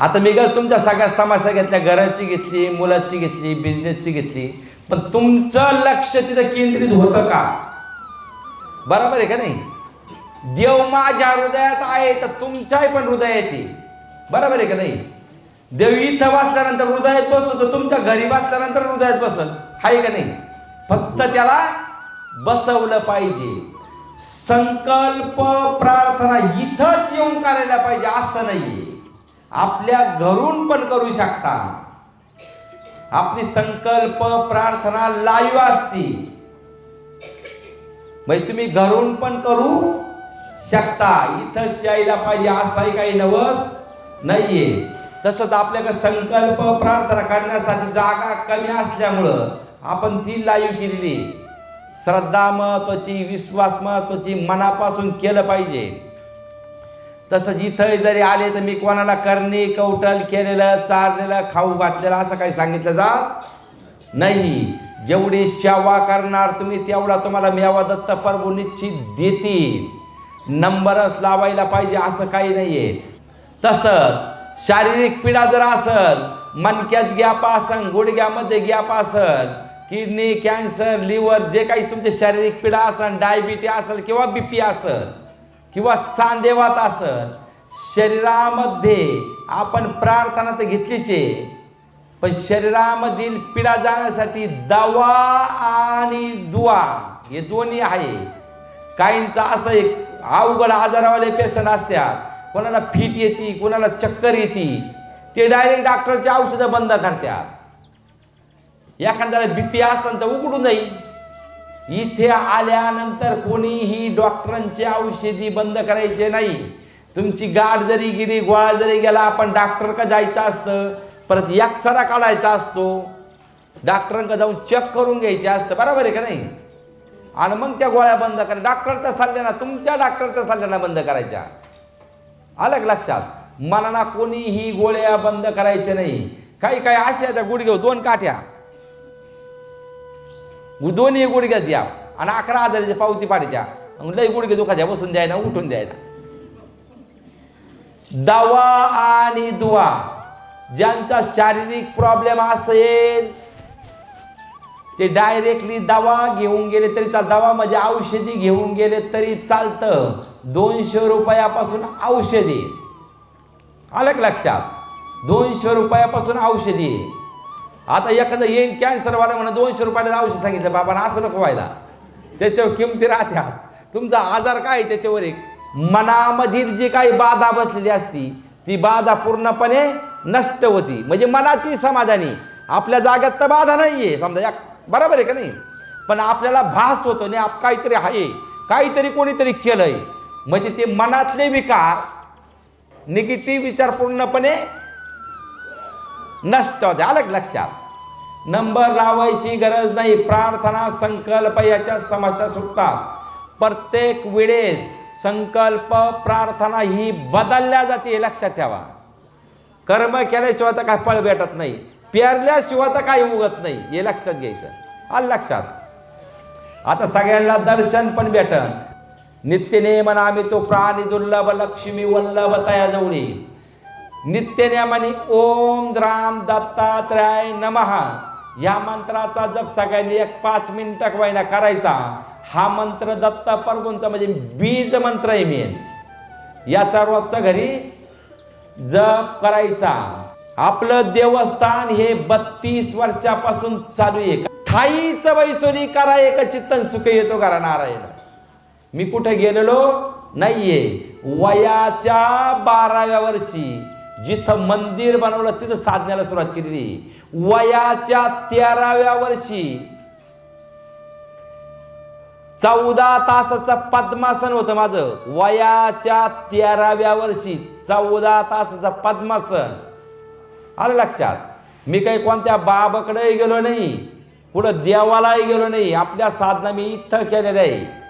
आता मी काय तुमच्या सगळ्या समस्या घेतल्या घराची घेतली मुलाची घेतली बिझनेसची घेतली. पण तुमचं लक्ष तिथं केंद्रित होतं का? बरोबर आहे का नाही? देव माझ्या हृदयात आहे तर तुमच्याही पण हृदय येते बरोबर आहे का नाही? देव इथं बसल्यानंतर हृदयात बसतो तर तुमच्या घरी बसल्यानंतर हृदयात बसल. आहे का नाही? फक्त त्याला बसवलं पाहिजे. संकल्प प्रार्थना इथंच येऊन करायला पाहिजे असं नाहीये. आपल्या घरून पण करू शकता. आपली संकल्प प्रार्थना लाईव्ह असती. म्हणजे तुम्ही घरून पण करू शकता. इथंच यायला पाहिजे असाही काही नवस नाहीये. तसंच आपल्याकडे संकल्प प्रार्थना करण्यासाठी जागा कमी असल्यामुळं आपण ती लाईव्ह केलेली श्रद्धा महत्वाची विश्वास महत्वाची मनापासून केलं पाहिजे. तसंच इथं जरी आले तर मी कोणाला करणे कवटल केलेलं चाललेलं खाऊ घातलेलं असं काही सांगितलं जात नाही. जेवढी सेवा करणार तुम्ही तेवढा तुम्हाला मेवा दत्त प्रभू निश्चित देतील. नंबरच लावायला पाहिजे असं काही नाहीये. तसंच शारीरिक पीडा जर असल मणक्यात गॅप असन गुडघ्यामध्ये गॅप असल किडनी कॅन्सर लिव्हर जे काही तुमचे शारीरिक पीडा असन डायबिटी असेल किंवा बी पी असेल किंवा सांदेवात असेल शरीरामध्ये आपण प्रार्थना तर घेतलीच आहे पण शरीरामधील पिढा जाण्यासाठी दवा आणि दुवा हे दोन्ही आहे. काहींचा असं एक अवघड आजारावाले पेशंट असतात कोणाला फिट येते कोणाला चक्कर येते ते डायरेक्ट डॉक्टरची औषधं बंद करतात. एखाद्याला बीपी असेल तर उघडून जाईल. इथे आल्यानंतर कोणीही डॉक्टरांची औषधी बंद करायचे नाही. तुमची गाठ जरी गेली गोळा जरी गेला आपण डॉक्टर का जायचं असतं? परत एक्सरा काढायचा असतो. डॉक्टरांकडे जाऊन चेक करून घ्यायचे असतं. बरोबर आहे का नाही? आणि मग त्या गोळ्या बंद करा. डॉक्टरचा सल्ल्याना तुमच्या डॉक्टरच्या सल्ल्याना बंद करायच्या. आलं लक्षात? मनाला कोणीही गोळ्या बंद करायचे नाही. काही काही अशा त्या गुडघे दोन काठ्या दोन्ही गुडघ्यात द्या. आणि अकरा हजाराची पावती पाडी मग लई गुडघे दुखाद्या बसून द्यायला उठून द्यायला दवा आणि दुवा ज्यांचा शारीरिक प्रॉब्लेम असेल ते डायरेक्टली दवा घेऊन गेले तरी चाल दवा म्हणजे औषधी घेऊन गेले तरी चालतं. दोनशे रुपयापासून औषधी. आलं लक्षात? दोनशे रुपयापासून औषधी. आहे. आता एखादं येईन कॅन्सरवाला म्हणा दोनशे रुपयाला औषध सांगितलं बाबा असं नको व्हायला. त्याच्यावर किमती राहत्या. तुमचा आजार काय आहे त्याच्यावर एक? मनामधील जी काही बाधा बसलेली असती ती बाधा पूर्णपणे नष्ट होती. म्हणजे मनाची समाधानी. आपल्या जाग्यात तर बाधा नाही आहे समजा या बरोबर आहे का नाही? पण आपल्याला भास होतो नाही आप काहीतरी आहे. काहीतरी कोणीतरी केलंय. म्हणजे ते मनातले विकार निगेटिव्ह विचार पूर्णपणे नष्ट होते. आलं लक्षात. नंबर लावायची गरज नाही. प्रार्थना संकल्प याच्या समस्या सुटतात. प्रत्येक वेळेस संकल्प प्रार्थना ही बदलल्या जाते. हे लक्षात ठेवा. कर्म केल्याशिवाय तर काय फळ भेटत नाही. पेरल्याशिवाय तर काही उगत नाही. हे लक्षात घ्यायचं. आलं लक्षात? आता सगळ्यांना दर्शन पण भेटन. म्हणा आम्ही तो प्राणी दुर्लभ लक्ष्मी वल्लभ तयाजवळी नित्यनियमाने ओम राम दत्तात्रय नमः. या मंत्राचा जप सगळ्यांनी एक पाच मिनिटं वयना करायचा. हा मंत्र दत्त परगुणचा म्हणजे बीज मंत्र आहे मेन याचा रोजचा घरी जप करायचा. आपलं देवस्थान हे बत्तीस वर्षापासून चालू आहे. ठाईच वैसोनी करा एक चित्तन सुख येतो करा नारायण. मी कुठे गेलेलो? नाहीये. वयाच्या बाराव्या वर्षी. जिथं मंदिर बनवलं तिथं साधण्याला सुरुवात केलेली. वयाच्या तेराव्या वर्षी चौदा तासाचं पद्मासन होतं माझं. वयाच्या तेराव्या वर्षी चौदा तासाचं पद्मासन. आलं लक्षात? मी काही कोणत्या बाबाकडेही गेलो नाही कुठं देवालाही गेलो नाही. आपल्या साधना मी इथं केलेल्या आहे.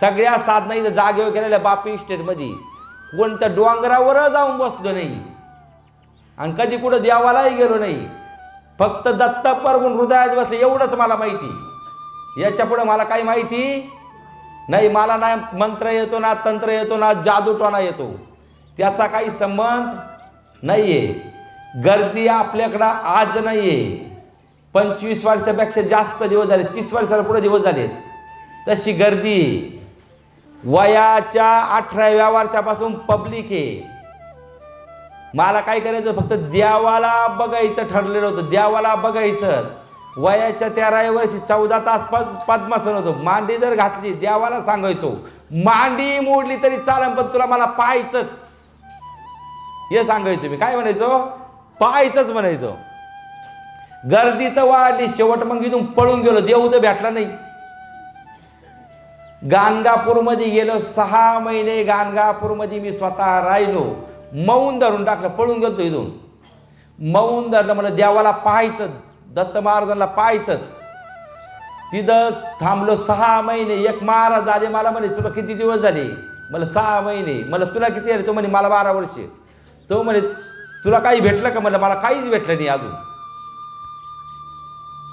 सगळ्या साधना इथं जागेवर केलेल्या बापी इस्टेटमध्ये कोणत्या डोंगरावर जाऊन बसलो नाही. आणि कधी कुठं देवालाही गेलो नाही. फक्त दत्त परवून हृदयात बसले एवढंच मला माहिती. याच्या पुढं मला काही माहिती नाही. मला ना मंत्र येतो ना तंत्र येतो ना जादूटोना येतो. त्याचा काही संबंध नाही आहे गर्दी आपल्याकडं आज नाही आहे पंचवीस वर्षापेक्षा जास्त दिवस झाले तीस वर्षाला पुढे दिवस झाले. तशी गर्दी. वयाच्या अठराव्या वर्षापासून पब्लिक आहे. मला काय करायचं? फक्त देवाला बघायचं ठरलेलं होतं. देवाला बघायचं. वयाच्या तेरा वर्षी चौदा तास पद पद्मासन होतं. मांडी जर घातली देवाला सांगायचो. मांडी मोडली तरी चालेल पण तुला मला पाहायचंच. हे सांगायचो मी. काय म्हणायचो? पाहायचंच म्हणायचो. गर्दी तर वाढली. शेवट मग इथून पळून गेलो. देव तर भेटला नाही. गाणगापूरमध्ये गेलो. सहा महिने गाणगापूरमध्ये मी स्वतः राहिलो. मौन धरून टाकलं पळून गेलो इथून. मौन धरलं मला देवाला पाहायचं दत्त महाराजांना पाहायचंच. तिथं थांबलो सहा महिने एक महाराज आले मला म्हणे तुला किती दिवस झाले? मला सहा महिने. मला तुला किती आले तो म्हणे मला बारा वर्षे. तो म्हणे तुला काही भेटलं का? म्हणलं मला काहीच भेटलं नाही अजून.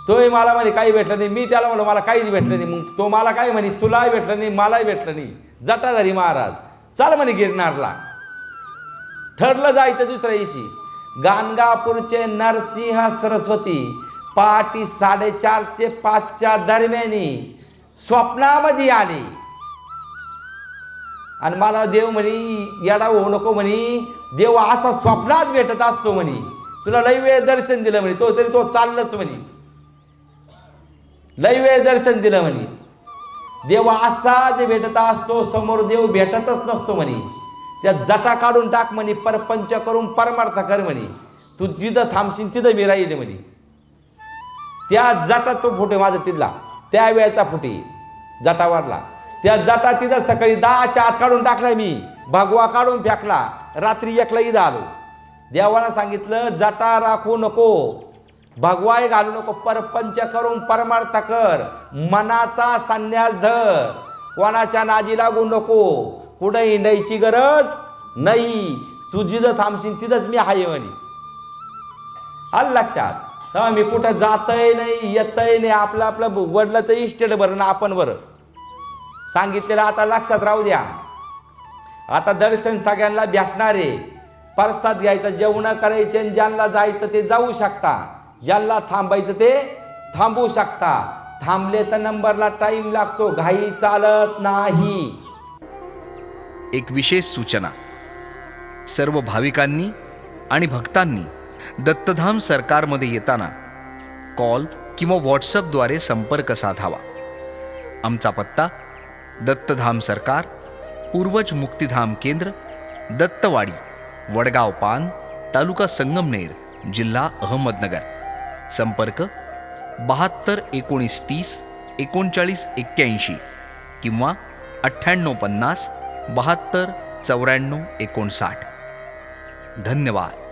तोही मला म्हणे काही भेटलं नाही. मी त्याला म्हणलं मला काहीच भेटलं नाही. मग तो मला काय म्हणे तुलाही भेटलं नाही मलाही भेटलं नाही. जटाधारी महाराज. चाल म्हणे गिरनारला. ठरलं जायचं दुसऱ्या दिवशी. गाणगापूरचे नरसिंह सरस्वती पहाटी साडेचारचे पाचच्या दरम्यानी स्वप्नामध्ये आले. आणि मला देव म्हणे येडा होऊ नको म्हणे देव असा स्वप्नात भेटत असतो म्हणे. तुला लई वेळ दर्शन दिलं म्हणे तो तरी तो चाललंच म्हणे. लई वेळ दर्शन दिलं म्हणे. देव असा जे भेटत असतो समोर देव भेटतच नसतो म्हणे. त्या जटा काढून टाक म्हणे परपंच करून परमार्थ कर म्हणे. तू जिथं थांबशील तिथं मी राहिले म्हणे. त्या जटा तो फुटे माझा तिथला. त्या वेळेचा फुटे जटावरला त्या जटा तिथं सकाळी दहाच्या आत काढून टाकला मी. भगवा काढून फेकला. रात्री एकला इथं आलो. देवाला सांगितलं जटा राखू नको. भगवाय घालू नको. परपंच करून परमार्थ कर. मनाचा संन्यास धर. कोणाच्या नादी लागू नको. कुठं हिंडायची गरज नाही. तू जिथं थांबशील तिथंच मी आहे म्हणे. आलं लक्षात? तेव्हा मी कुठं जातय नाही येतय नाही आपलं आपलं वडिलाचं इस्टेट बरं ना आपण बरं. सांगितलेलं आता लक्षात राहू द्या. आता दर्शन सगळ्यांना भेटणार आहे. प्रसाद घ्यायचा जेवणं करायचे आणि ज्यांना जायचं ते जाऊ शकता. ज्यांना थांबायचं ते थांबू शकता. थांबले तर नंबरला टाईम लागतो. घाई चालत नाही. एक विशेष सूचना. सर्व भाविकांनी आणि भक्तांनी दत्तधाम सरकारमध्ये येताना कॉल किंवा व्हॉट्सअपद्वारे संपर्क साधावा. आमचा पत्ता दत्तधाम सरकार पूर्वज मुक्तिधाम केंद्र दत्तवाडी वडगाव पान तालुका संगमनेर जिल्हा अहमदनगर. संपर्क बहात्तर एकोणीस तीस एकोणचाळीस एक्क्याऐंशी किंवा अठ्ठ्याण्णव पन्नास बहात्तर चौऱ्याण्णव एकोणसाठ. धन्यवाद.